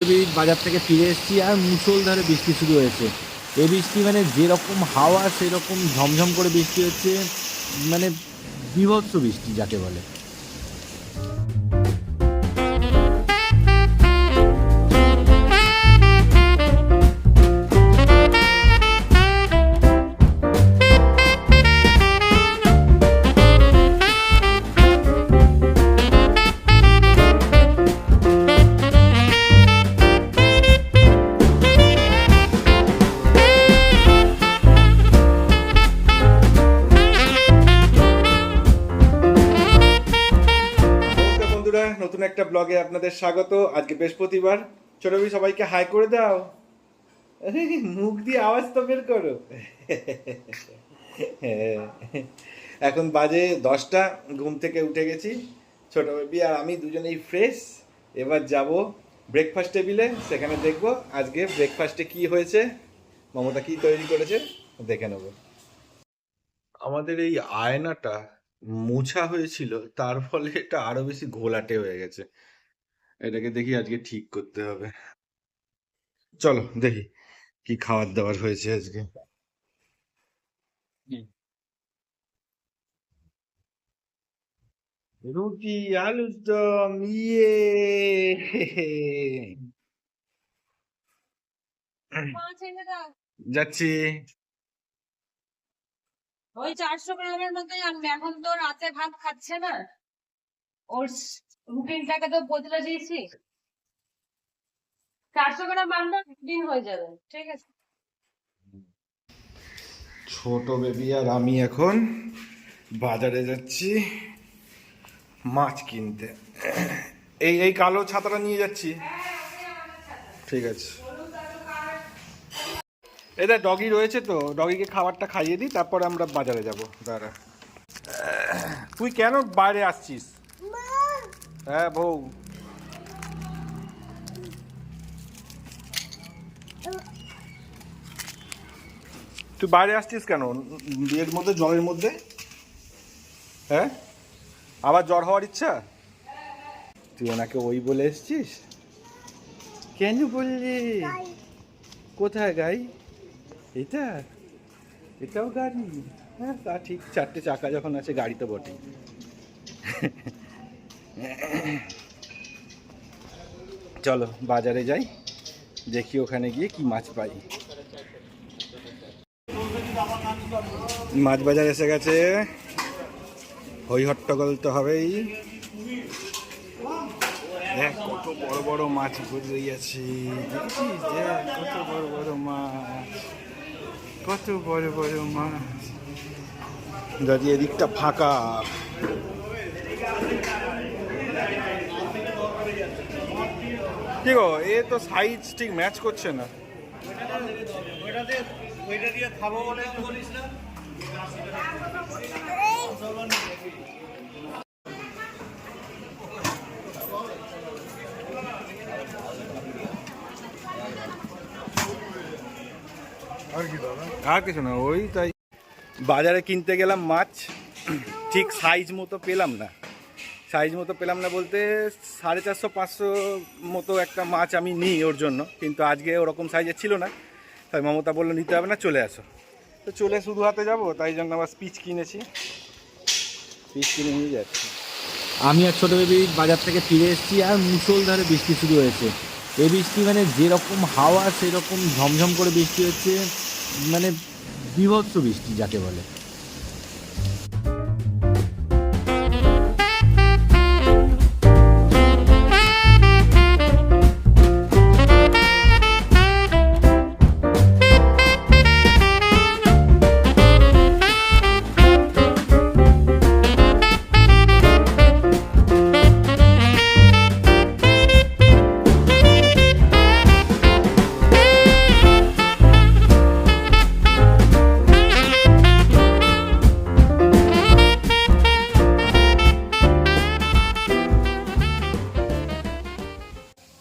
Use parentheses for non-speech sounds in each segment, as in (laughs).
বীজ বাজার থেকে ফিরে এসেছি আর মুষলধারে বৃষ্টি শুরু হয়েছে। এই বৃষ্টি মানে যেরকম হাওয়া, সেরকম ঝমঝম করে বৃষ্টি হচ্ছে মানে বিভৎস বৃষ্টি যাকে বলে। ব্লগে আপনাদের স্বাগত। আজকে বৃহস্পতিবার। ছোট ভাই সবাইকে হাই করে দাও। মুখ দিয়ে আওয়াজ তো বের করো। এখন বাজে দশটা, ঘুম থেকে উঠে গেছি। ছোট বেবি আর আমি দুজনেই ফ্রেশ এবার যাব ব্রেকফাস্ট টেবিলে সেখানে দেখব আজকে ব্রেকফাস্টে কি হয়েছে। মমতা কি তৈরি করেছে, দেখে নেব। আমাদের এই আয়নাটা মোছা হয়েছিল, তার ফলে এটা আরও বেশি ঘোলাটে হয়ে গেছে। এটাকে দেখি আজকে ঠিক করতে হবে। চলো দেখি কি খাবার দাবার হয়েছে আজকে। রুটি আলুর দম ইয়ে। যাচ্ছি। ওই চারশো গ্রামের মতোই আনবে এখন তো রাতে ভাত খাচ্ছে না। ওর রুটিনটাকে তো বদলে দিয়েছি। চারশো গ্রাম আনবে দিন হয়ে যাবে, ঠিক আছে? ছোট বেবি আর আমি এখন বাজারে যাচ্ছি, মাছ কিনতে। এই এই কালো ছাতাটা নিয়ে যাচ্ছি। ঠিক আছে। এটা ডগি রয়েছে তো ডগিকে খাবারটা খাইয়ে দিই, তারপরে আমরা বাজারে যাব। দাঁড়া। তুই কেন বাইরে আসছিস? হ্যাঁ বউ। তুই বাইরে আসছিস কেন? এর মধ্যে জলের মধ্যে? হ্যাঁ? আবার জ্বর হওয়ার ইচ্ছা? তুই ওনাকে ওই বলে এসছিস? কেন বললি? কোথায় গাই? এটা? এটাও গাড়ি। হ্যাঁ তা ঠিক চারটে চাকা যখন আছে গাড়ি তো বটেই চলো বাজারে যাই, দেখি ওখানে গিয়ে কি মাছ পাই। মাছ বাজার এসে গেছে। হই হট্টগোল তো হবেই। দেখ কত বড় বড় মাছ ঘুরে গেছে। কত বড় বড় মাছ। কত বড় বড় মাছ। যদি এদিকটা ফাঁকা। কি গো এ তো সাইজ ঠিক ম্যাচ করছে না। আর কিছু না, ওই তাই। বাজারে কিনতে গেলাম মাছ, ঠিক সাইজ মতো পেলাম না। সাইজ মতো পেলাম না বলতে সাড়ে চারশো পাঁচশো মতো একটা মাছ আমি নিই ওর জন্য কিন্তু আজকে ওরকম সাইজের ছিল না। তাই মমতা বলল নিতে হবে না চলে আসো। তো চলে শুধু হাতে যাব তাই জন্য আবার স্পিচ কিনেছি। স্পিচ কিনে নিয়ে যাচ্ছি। আমি আর ছোট বেবি বাজার থেকে ফিরে এসেছি আর মুষলধারে বৃষ্টি শুরু হয়েছে। এই বৃষ্টি মানে যেরকম হাওয়া সেরকম ঝমঝম করে বৃষ্টি হচ্ছে মানে বিভৎস বৃষ্টি যাকে বলে।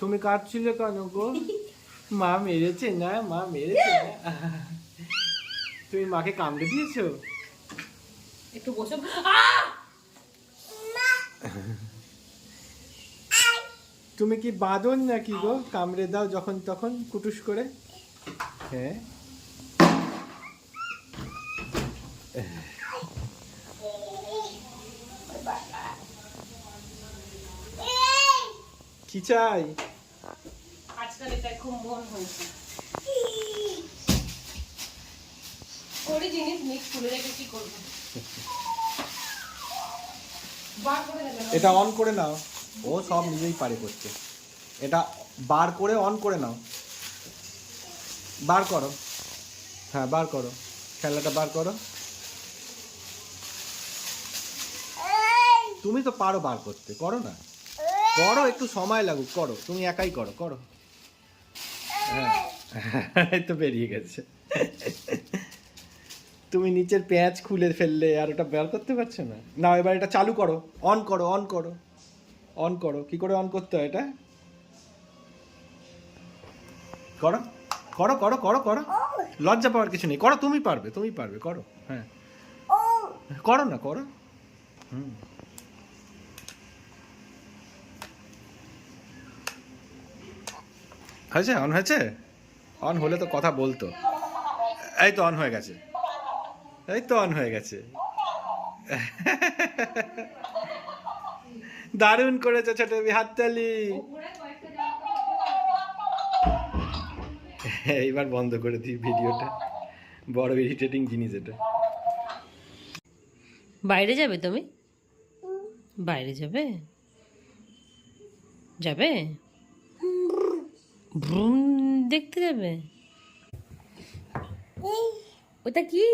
তুমি কাঁদছিলে কেন গো? মা মেরেছে না মা মেরেছে না। তুমি মাকে কামড়ে দিয়েছ? একটু বসে। তুমি কি বাঁদন নাকি গো? কামড়ে দাও যখন তখন কুটুস করে। হ্যাঁ। কি চাই? আজকাল এটা খুব মন হয়েছে। করি জিনিস মিক্স খুলে রেখে কি করব? বার করে দেবে না? এটা অন করে নাও। ও সব নিজেই পারে করতে এটা বার করে অন করে নাও। বার করো। হ্যাঁ বার করো। খেলাটা বার করো। তুমি তো পারো বার করতে। করো না। করো একটু সময় লাগুক। করো। তুমি একাই করো। করো। হ্যাঁ। তো বেরিয়ে গেছে। তুমি নিচের পেঁয়াজ খুলে ফেললে আর ওটা বের করতে পারছ না? না এবার এটা চালু করো। অন করো অন করো। অন করো। কি করে অন করতে হয় এটা? করো। করো করো করো করো। লজ্জা পাওয়ার কিছু নেই। করো তুমি পারবে তুমি পারবে। করো। হ্যাঁ। করো না করো। হুম। হয়েছে? অন হয়েছে? অন হলে তো কথা বলতো। এই তো অন হয়ে গেছে। এই তো অন হয়ে গেছে। (laughs) দারুণ করেছে ছোট হাততালি। (laughs) এইবার বন্ধ করে দিই ভিডিওটা। বড় ইরিটেটিং জিনিস এটা। বাইরে যাবে তুমি? বাইরে যাবে? যাবে? ভ্রুম দেখতে যাবে? ওটা কি?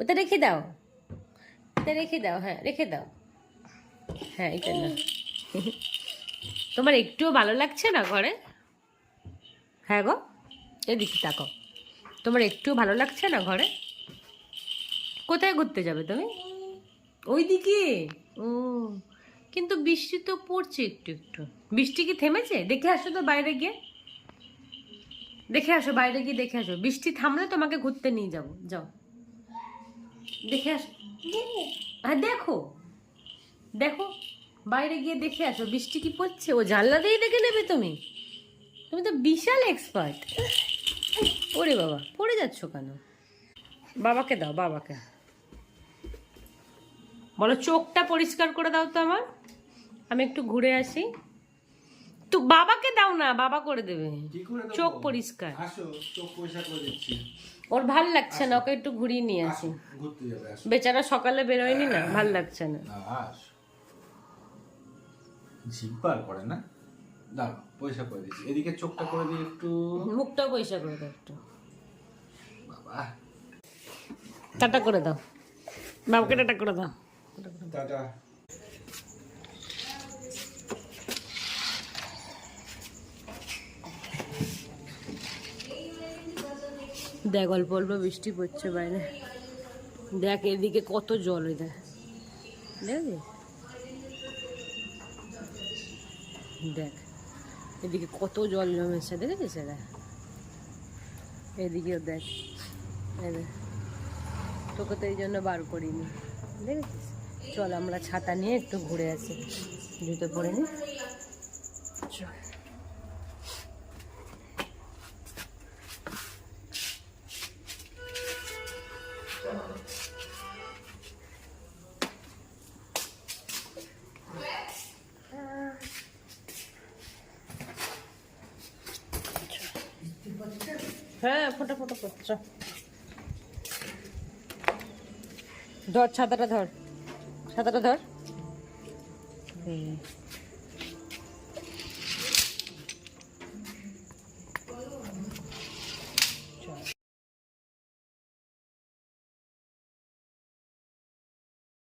ওটা রেখে দাও। ওটা রেখে দাও হ্যাঁ রেখে দাও। হ্যাঁ এটা না (laughs) তোমার একটুও ভালো লাগছে না ঘরে? হ্যাঁ গো। এদিকে তাকো তোমার একটুও ভালো লাগছে না ঘরে? কোথায় ঘুরতে যাবে তুমি? ওইদিকে? ও কিন্তু বৃষ্টি তো পড়ছে একটু একটু। বৃষ্টি কি থেমেছে? দেখে আসো তো বাইরে গিয়ে। দেখে আসো, বাইরে গিয়ে দেখে আসো। বৃষ্টি থামলে তোমাকে ঘুরতে নিয়ে যাব। যাও। দেখে আসো হ্যাঁ দেখো। দেখো, বাইরে গিয়ে দেখে আসো। বৃষ্টি কি পড়ছে? ও জানলা দিয়ে দেখে নেবে তুমি। তুমি তো বিশাল এক্সপার্ট ওরে বাবা, পড়ে যাচ্ছ কেন? বাবাকে দাও, বাবাকে। বলো, চোখটা পরিষ্কার করে দাও তো আমার। আমি একটু ঘুরে আসি। তো বাবাকে দাও না বাবা করে দেবে। চোখ পরিষ্কার। ওর ভালো লাগছে না ওকে একটু ঘুরিয়ে নিয়ে আসি বেচারা সকালে বেরোয়নি না ভালো লাগছে না। জিব্বার করে না? দাও পয়সা করে দিচ্ছি। এদিকে চোখটা করে দিই একটু। মুখটাও পয়সা করে দাও একটু। বাবা। টাটা করে দাও। বাবাকে টাটা করে দাও। টাটা। দেখ, অল্প অল্প বৃষ্টি পড়ছে বাইরে। দেখ, এদিকে কত জল ওই দেখ। দেখ, এদিকে কত জল জমেছে, দেখেছিস? এরা এদিকেও দেখ। তোকে তো এই জন্য বার করিনি। দেখেছিস? চল, আমরা ছাতা নিয়ে একটু ঘুরে আসি। জুতো পরে নি? চল। হ্যাঁ ফোটা ফোটা করছ ধর ছাতাটা ধর। ছাতাটা ধর।